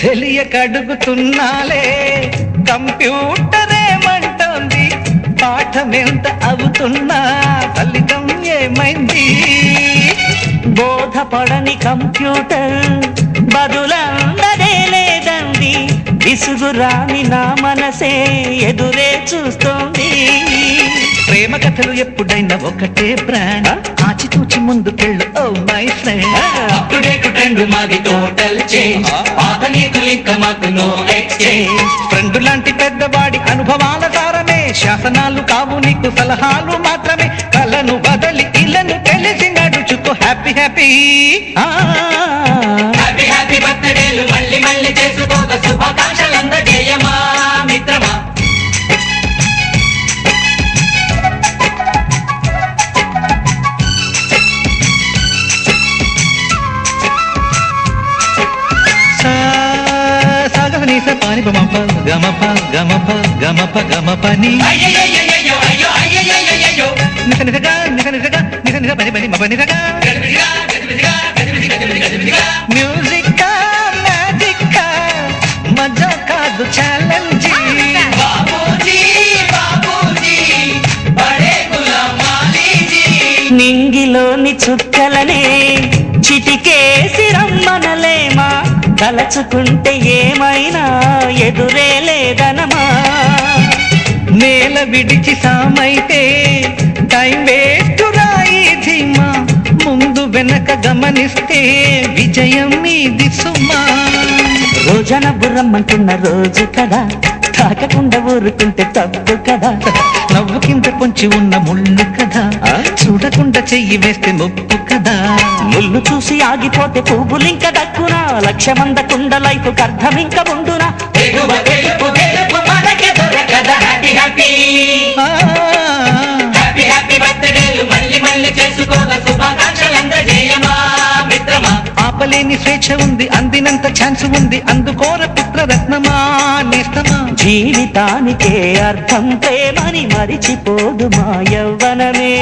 తెలియకడుగుతున్నాలే computer ఏమంటోంది పాఠం ఎంత అవుతున్నా ఫలితం ఏమైంది? బోధపడని కంప్యూటర్ బదులందరే లేదండి విసుగురాని నా మనసే ఎదురే చూస్తోంది. ప్రేమ కథలు ఎప్పుడైనా ఒకటే బ్రాండ్ ఆచితూచి ముందుకెళ్ళు ఓ my friend up to date trend మాది టోటల్ చేంజ్ పాత నీతులు ఇంకా మాకు నో ఎక్స్చేంజ్ ఫ్రెండ్ లాంటి పెద్దవాడి అనుభవాల సారమే. శాసనాలు కావు నీకు సలహాలు మాత్రమే. కలను బదలి ఇళ్ళను తెలిసి నడుచుకో హ్యాపీ హ్యాపీ హ్యాపీ హ్యాపీ బర్త్డేలు మళ్ళీ మళ్ళీ చేసుకోక శుభాకాంక్షలందజేయమా సాగనీస పాని బమప గమప గమప గమప గమప ని అయ్యయ్యయ్యయ్యో, నిస నిసగా నిస నిసగా నిస నిస పని పని మప నిసగా మ్యూజిక్ మ్యాజిక్ మజా కాదు ఛాలెంజ్ నింగిలోని చుక్కలనే చిటికేసి రమ్మనలేమా తలచుకుంటే ఏమైనా ఎదురే లేదనమా? నేల విడిచి సామైతే టైం వేస్ట్ రాయి ధీమా. ముందు వెనక గమనిస్తే విజయం మీది సుమా. రోజన బుర్రమ్మంటున్న రోజు కదా. తాకకుండా ఊరుకుంటే తప్పు కదా. నవ్వు కింద పొంచి ఉన్న ముళ్ళు కదా. చూడకుండా చెయ్యి వేస్తే ముప్పు కదా. ముళ్ళు చూసి ఆగిపోతే పువ్వులింక దక్కునా. లక్ష్యమందకుండ లైఫ్ అర్థం ఇంక ఉండునా ఆపలేని స్వేచ్ఛ ఉంది అందినంత ఛాన్స్ ఉంది. అందుకోర పుత్ర రత్నమా నేస్తమా. జీవితానికే అర్థం ప్రేమని మరిచిపోదు మా యవ్వనమే